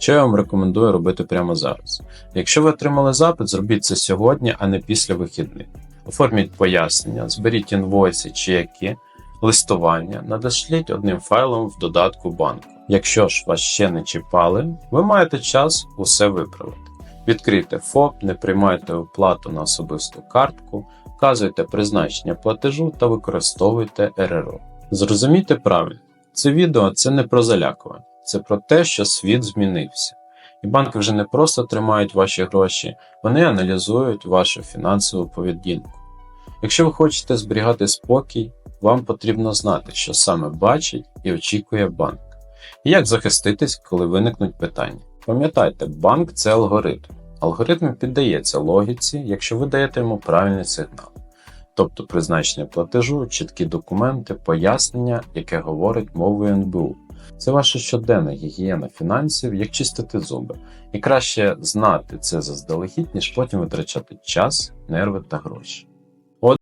Що я вам рекомендую робити прямо зараз? Якщо ви отримали запит, зробіть це сьогодні, а не після вихідних. Оформіть пояснення, зберіть інвойси, чеки, листування, надошліть одним файлом в додатку банку. Якщо ж вас ще не чіпали, ви маєте час усе виправити. Відкрийте ФОП, не приймайте оплату на особисту картку, вказуйте призначення платежу та використовуйте РРО. Зрозумійте правильно, це відео це не про залякування, це про те, що світ змінився. І банки вже не просто тримають ваші гроші, вони аналізують вашу фінансову поведінку. Якщо ви хочете зберігати спокій, вам потрібно знати, що саме бачить і очікує банк, і як захиститись, коли виникнуть питання. Пам'ятайте, банк це алгоритм. Алгоритм піддається логіці, якщо ви даєте йому правильний сигнал, тобто призначення платежу, чіткі документи, пояснення, яке говорить мовою НБУ. Це ваша щоденна гігієна фінансів, як чистити зуби. І краще знати це заздалегідь, ніж потім витрачати час, нерви та гроші.